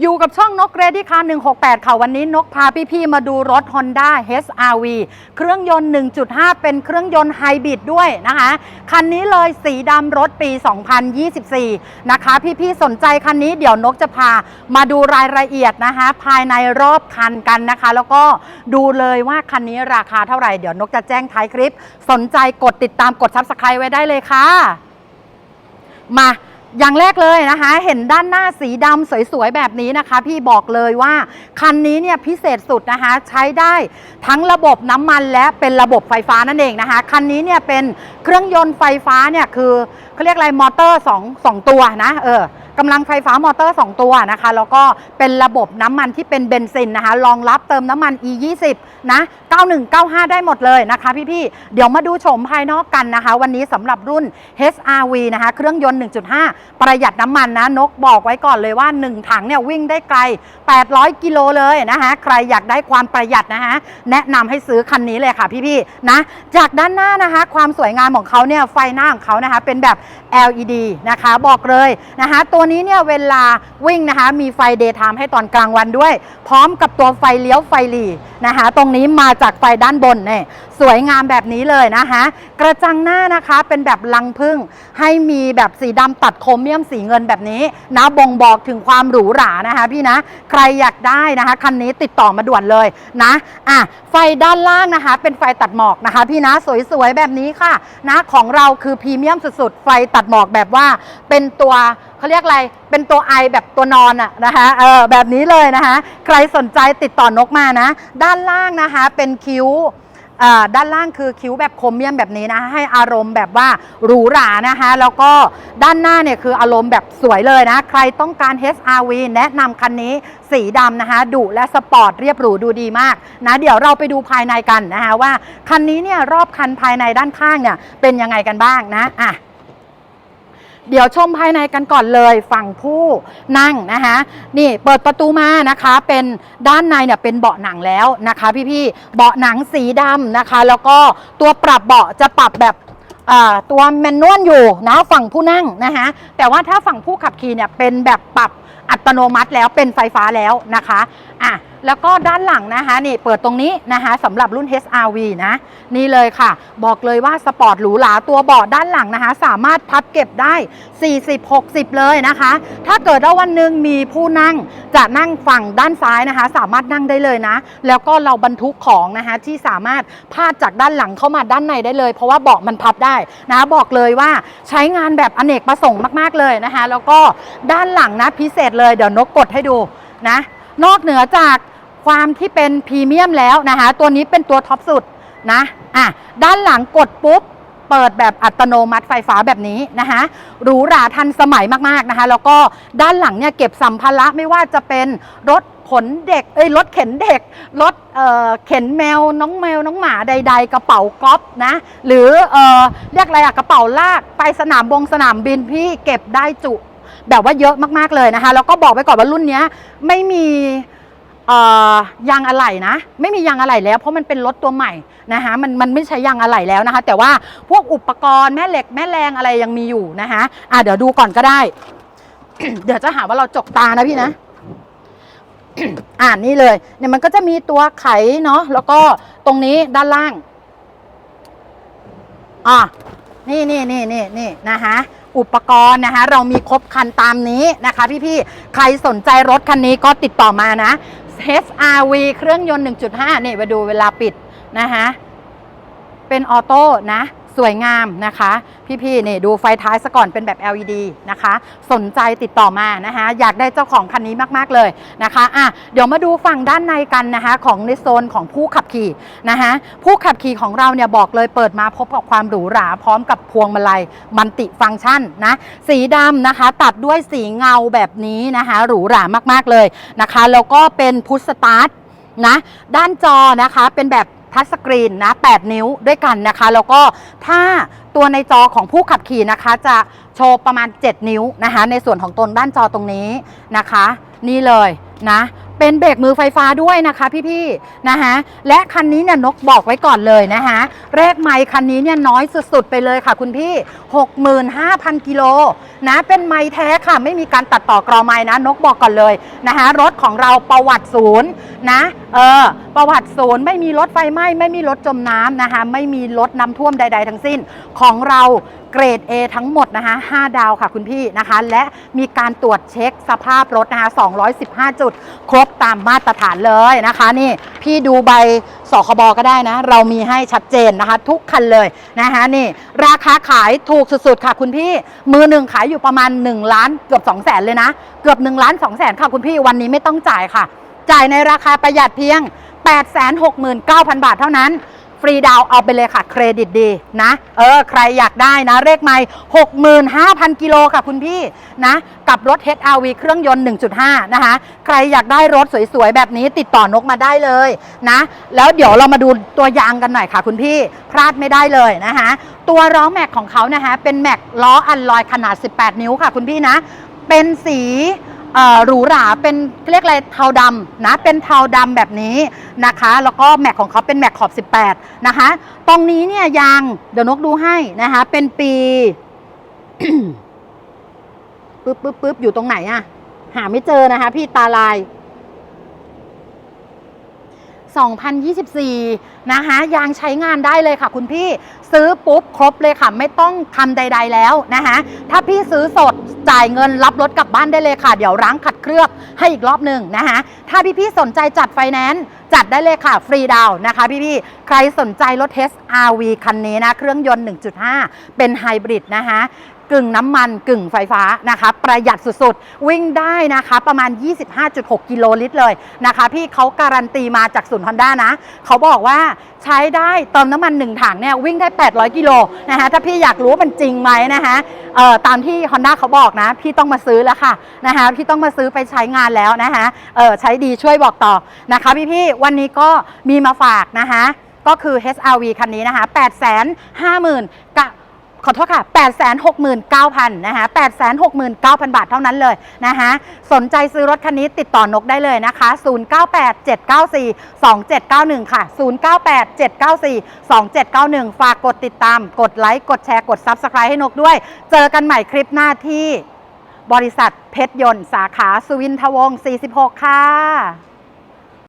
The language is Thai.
อยู่กับช่องนกเรดี้คาร์168 ค่ะวันนี้นกพาพี่ๆมาดูรถ Honda HRV เครื่องยนต์ 1.5 เป็นเครื่องยนต์ไฮบริดด้วยนะคะ คันนี้เลยสีดำรถปี 2024 นะคะ พี่ๆสนใจคันนี้เดี๋ยวนกจะพามาดูรายละเอียดนะคะ ภายในรอบคันกันนะคะ แล้วก็ดูเลยว่าคันนี้ราคาเท่าไหร่เดี๋ยวนกจะแจ้งท้ายคลิป สนใจกดติดตามกด Subscribe ไว้ได้เลยค่ะ มา อย่างแรกเลยนะคะ เห็นด้านหน้าสีดำสวยๆ แบบนี้นะคะ พี่บอกเลยว่า คันนี้เนี่ยพิเศษสุดนะคะ ใช้ได้ทั้งระบบน้ำมันและเป็นระบบไฟฟ้านั่นเองนะคะ คันนี้เนี่ยเป็นเครื่องยนต์ไฟฟ้าเนี่ยคือเขาเรียกอะไรมอเตอร์2งตัวนะเออ กำลังไฟฟ้ามอเตอร์ 2 ตัวนะคะ แล้วก็เป็นระบบน้ำมันที่เป็นเบนซินนะคะรองรับเติมน้ำมัน E 2 0นะ 9195 ได้หมดเลยนะคะพี่ๆ เดี๋ยวมาดูโฉมภายนอกกันนะคะ วันนี้สำหรับรุ่น HRV นะคะ เครื่องยนต์ 1.5 ประหยัดน้ำมันนะ นกบอกไว้ก่อนเลยว่า 1 ถังเนี่ยวิ่งได้ไกล 800 กิโลเลยนะคะ ใครอยากได้ความประหยัดนะคะแนะนำให้ซื้อคันนี้เลยค่ะพี่ๆ นะ จากด้านหน้านะคะ ความสวยงามของเขาเนี่ย ไฟหน้าของเขานะคะ เป็นแบบ LED นะคะ บอกเลยนะคะตัวนี้เนี่ยเวลาวิ่งนะคะมีไฟเดย์ไทม์ให้ตอนกลางวันด้วย พร้อมกับตัวไฟเลี้ยวไฟหลีนะคะ ตรงนี้มาจากไฟด้านบนเนี่ย สวยงามแบบนี้เลยนะคะ กระจังหน้านะคะเป็นแบบลังพึ่งให้มีแบบสีดำตัดโครเมียมสีเงินแบบนี้นะบ่งบอกถึงความหรูหรานะคะพี่นะใครอยากได้นะคะคันนี้ติดต่อมาด่วนเลยนะอะไฟด้านล่างนะคะ เป็นไฟตัดหมอกนะคะ พี่นะสวยๆแบบนี้ค่ะนะของเราคือพรีเมียมสุดๆไฟตัดหมอกแบบว่าเป็นตัวเขาเรียกอะไร เป็นตัวไอแบบตัวนอนอะนะคะเออแบบนี้เลยนะคะ ใครสนใจติดต่อนกมานะ ด้านล่างนะคะเป็นคิ้ว ด้านล่างคือคิ้วแบบคมเมียมแบบนี้นะ ให้อารมณ์แบบว่าหรูหรานะคะ แล้วก็ด้านหน้าเนี่ยคืออารมณ์แบบสวยเลยนะ ใครต้องการ HRV แนะนำคันนี้สีดำนะคะดุและสปอร์ตเรียบหรูดูดีมากนะเดี๋ยวเราไปดูภายในกันนะคะว่าคันนี้เนี่ยรอบคันภายในด้านข้างเนี่ยเป็นยังไงกันบ้างนะอะ เดี๋ยวชมภายในกันก่อนเลยฝั่งผู้นั่งนะคะนี่เปิดประตูมานะคะเป็นด้านในเนี่ยเป็นเบาะหนังแล้วนะคะ พี่ๆเบาะหนังสีดำนะคะ แล้วก็ตัวปรับเบาะจะปรับแบบตัวแมนนวลอยู่นะฝั่งผู้นั่งนะคะแต่ว่าถ้าฝั่งผู้ขับขี่เนี่ยเป็นแบบปรับอัตโนมัติแล้วเป็นไฟฟ้าแล้วนะคะอะ แล้วก็ด้านหลังนะคะนี่เปิดตรงนี้นะคะสำหรับรุ่น HRV นะนี่เลยค่ะ บอกเลยว่าสปอร์ตหรูหราตัวเบาะด้านหลังนะคะ สามารถพับเก็บได้ 40-60 เลยนะคะ ถ้าเกิดว่าวันหนึ่งมีผู้นั่งจะนั่งฝั่งด้านซ้ายนะคะ สามารถนั่งได้เลยนะ แล้วก็เราบรรทุกของนะคะที่สามารถพาดจากด้านหลังเข้ามาด้านในได้เลย เพราะว่าเบาะมันพับได้นะบอกเลยว่าใช้งานแบบอเนกประสงค์มากๆเลยนะคะ แล้วก็ด้านหลังนะพิเศษเลยเดี๋ยวนกกดให้ดูนะนอกเหนือจาก ความที่เป็นพรีเมียมแล้วนะคะตัวนี้เป็นตัวท็อปสุดนะอะด้านหลังกดปุ๊บเปิดแบบอัตโนมัติไฟฟ้าแบบนี้นะคะหรูหราทันสมัยมากๆนะคะ แล้วก็ด้านหลังเนี่ยเก็บสัมภาระไม่ว่าจะเป็นรถขนเด็กเอ้ยรถเข็นเด็ก รถเอ่อเข็นแมวน้องแมวน้องหมาใด ๆ กระเป๋าก๊อฟนะหรือเอ่อเรียกอะไรอะกระเป๋าลากไปสนามบงสนามบินพี่เก็บได้จุแบบว่าเยอะมากๆเลยนะคะแล้วก็บอกไว้ก่อนว่ารุ่นนี้ไม่มีเอ่อ ยางอะไหล่นะ ไม่มียางอะไหล่แล้วเพราะมันเป็นรถตัวใหม่นะคะมันมันไม่ใช้ยางอะไหล่แล้วนะคะ แต่ว่าพวกอุปกรณ์แม่เหล็กแม่แรงอะไรยังมีอยู่นะคะอะเดี๋ยวดูก่อนก็ได้ เดี๋ยวจะหาว่าเราจกตานะพี่นะอ่านนี่เลยเนี่ยมันก็จะมีตัวไขเนาะแล้วก็ตรงนี้ด้านล่างอะนี่นี่นี่นี่นี่นะคะอุปกรณ์นะคะเรามีครบคันตามนี้นะคะ พี่ๆใครสนใจรถคันนี้ก็ติดต่อมานะ HRV เครื่องยนต์ 1.5 นี่ไปดูเวลาปิดนะคะ เป็นออโต้นะ สวยงามนะคะ พี่ๆนี่ดูไฟท้ายซะก่อนเป็นแบบ LED นะคะ สนใจติดต่อมานะคะ อยากได้เจ้าของคันนี้มากๆเลยนะคะอะเดี๋ยวมาดูฝั่งด้านในกันนะคะของในโซนของผู้ขับขี่นะคะ ผู้ขับขี่ของเราเนี่ยบอกเลยเปิดมาพบกับความหรูหราพร้อมกับพวงมาลัยมันติฟังก์ชันนะสีดำนะคะ ตัดด้วยสีเงาแบบนี้นะคะหรูหรามากๆเลยนะคะ แล้วก็เป็นพุทสตาร์ทนะด้านจอนะคะเป็นแบบ ทัชสกรีนนะ 8 นิ้วด้วยกันนะคะ แล้วก็ถ้าตัวในจอของผู้ขับขี่นะคะ จะโชว์ประมาณ 7 นิ้วนะคะ ในส่วนของตนด้านจอตรงนี้นะคะ นี่เลยนะ เป็นเบรกมือไฟฟ้าด้วยนะคะพี่ๆนะคะและคันนี้เนี่ยนกบอกไว้ก่อนเลยนะคะเลขไมค์คันนี้เนี่ยน้อยสุดๆไปเลยค่ะ คุณพี่ 65,000 กิโลนะเป็นไมค์แท้ค่ะ ไม่มีการตัดต่อกรอไมค์นะ นกบอกก่อนเลยนะคะรถของเราประวัติศูนย์นะเออประวัติศูนย์ไม่มีรถไฟไหม้ไม่มีรถจมน้ำนะคะไม่มีรถน้ำท่วมใด ๆ ทั้งสิ้นของเรา เกรด A ทั้งหมดนะคะ5ดาวค่ะคุณพี่นะคะ และมีการตรวจเช็คสภาพรถนะคะ 215 จุด ครบตามมาตรฐานเลยนะคะ นี่พี่ดูใบสคบก็ได้นะ เรามีให้ชัดเจนนะคะ ทุกคันเลยนะคะนี่ ราคาขายถูกสุดๆค่ะคุณพี่ มือหนึ่งขายอยู่ประมาณ 1 ล้านเกือบ2 0 0แสนเลยนะ เกือบ1ล้าน2แสนค่ะคุณพี่วันนี้ไม่ต้องจ่ายค่ะ จ่ายในราคาประหยัดเพียง 869,000 บาทเท่านั้น ฟรีดาวเอาไปเลยค่ะ เครดิตดีนะ เออ ใครอยากได้นะ เลขไม่65,000 กิโลค่ะคุณพี่นะ กับรถ HRV เครื่องยนต์ 1.5 นะคะ ใครอยากได้รถสวยๆ แบบนี้ติดต่อนกมาได้เลยนะ แล้วเดี๋ยวเรามาดูตัวยางกันหน่อยค่ะคุณพี่ พลาดไม่ได้เลยนะคะตัวล้อแม็กของเขานะคะเป็นแม็กล้ออัลลอยขนาด 18 นิ้วค่ะคุณพี่นะ เป็นสี หรูหราเป็นเรียกอะไรเทาดำนะเป็นเทาดำแบบนี้นะคะ แล้วก็แม็กของเขาเป็นแม็กขอบ 18 นะคะ ตรงนี้เนี่ยยางเดี๋ยวนกดูให้นะคะ เป็นปีปึ๊บปึ๊บปึ๊บอยู่ตรงไหนอะหาไม่เจอนะคะ พี่ตาลาย 2024 นะคะยางใช้งานได้เลยค่ะคุณพี่ซื้อปุ๊บครบเลยค่ะ ไม่ต้องทำใด ๆ แล้วนะคะถ้าพี่ซื้อสดจ่ายเงินรับรถกลับบ้านได้เลยค่ะ เดี๋ยวล้างขัดเคลือบให้อีกรอบหนึ่งนะคะถ้าพี่ๆสนใจจัดไฟแนนซ์จัดได้เลยค่ะ ฟรีดาวน์นะคะพี่ๆใครสนใจรถเทส RV คันนี้นะ เครื่องยนต์ 1.5 เป็นไฮบริดนะคะ กึ่งน้ำมันกึ่งไฟฟ้านะคะ ประหยัดสุดๆ วิ่งได้นะคะประมาณ 25.6 กิโลลิตรเลยนะคะ พี่เขาการันตีมาจากศูนย์ฮอนด้านะ เขาบอกว่าใช้ได้เติมน้ำมัน 1 ถังเนี่ยวิ่งได้ 800 กิโลนะคะถ้าพี่อยากรู้ว่ามันจริงไหมนะคะเอ่อตามที่ Honda เขาบอกนะ พี่ต้องมาซื้อแล้วค่ะนะคะพี่ต้องมาซื้อไปใช้งานแล้วนะคะเออใช้ดีช่วยบอกต่อนะคะพี่ๆวันนี้ก็มีมาฝากนะคะก็คือ HRV คันนี้นะคะ8 5 0 0 0 0กะ ขอโทษค่ะ 869,000นะคะ869,000 บาทเท่านั้นเลยนะคะสนใจซื้อรถคันนี้ติดต่อนกได้เลยนะคะ 0987942791 ค่ะ 0987942791 ฝากกดติดตาม กดไลค์ กดแชร์ กด Subscribe ให้นกด้วย เจอกันใหม่คลิปหน้าที่บริษัทเพชรยนต์สาขาสุวินทวงศ์ 46 ค่ะ